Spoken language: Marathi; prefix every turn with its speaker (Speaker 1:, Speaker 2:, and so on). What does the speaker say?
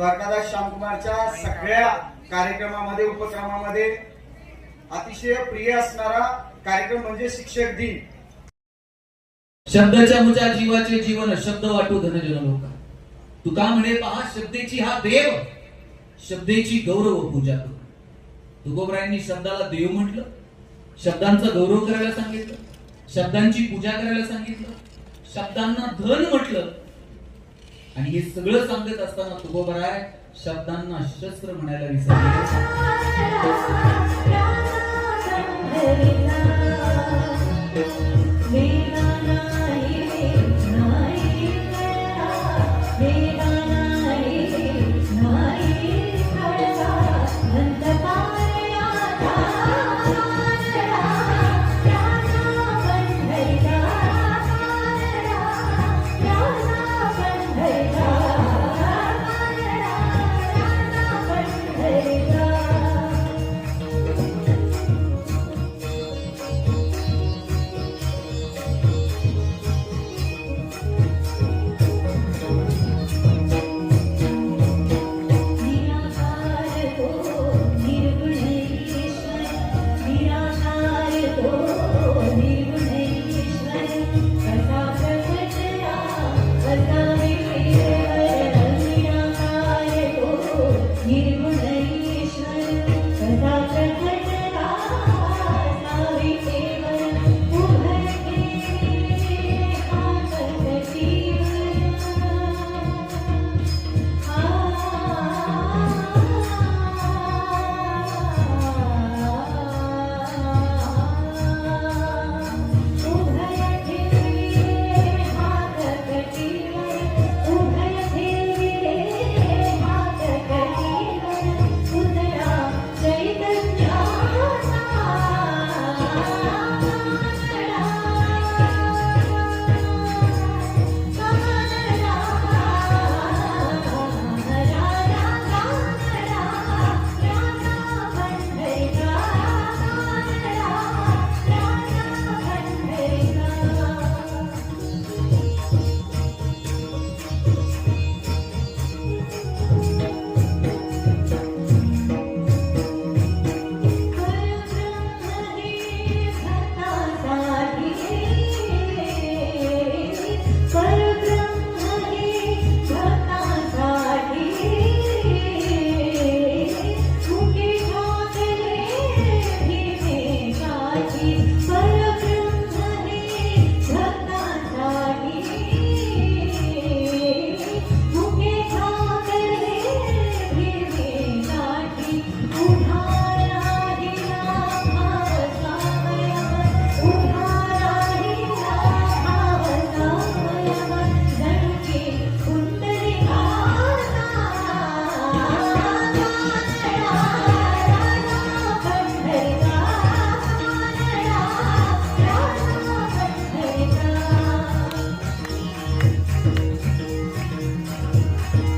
Speaker 1: द्वारकादास श्यामकुमारच्या सगळ्या कार्यक्रमामध्ये उपक्रमामध्ये अतिशय प्रिय असणारा कार्यक्रम म्हणजे शिक्षक दिन.
Speaker 2: शब्दाच्या मुच्या जीवाचे जीवन शब्द वाटू धनजन लोका. तुका म्हणे पहा शब्देची हा देव. शब्देची गौरव पूजा करू. तुकोबरायांनी शब्दाला देव म्हटलं. शब्दांचा गौरव करायला सांगितलं. शब्दांची पूजा करायला सांगितलं. शब्दांना धन म्हटलं. आणि हे सगळं सांगत असताना तुकोबराय शब्दांना शस्त्र म्हणायला विसरले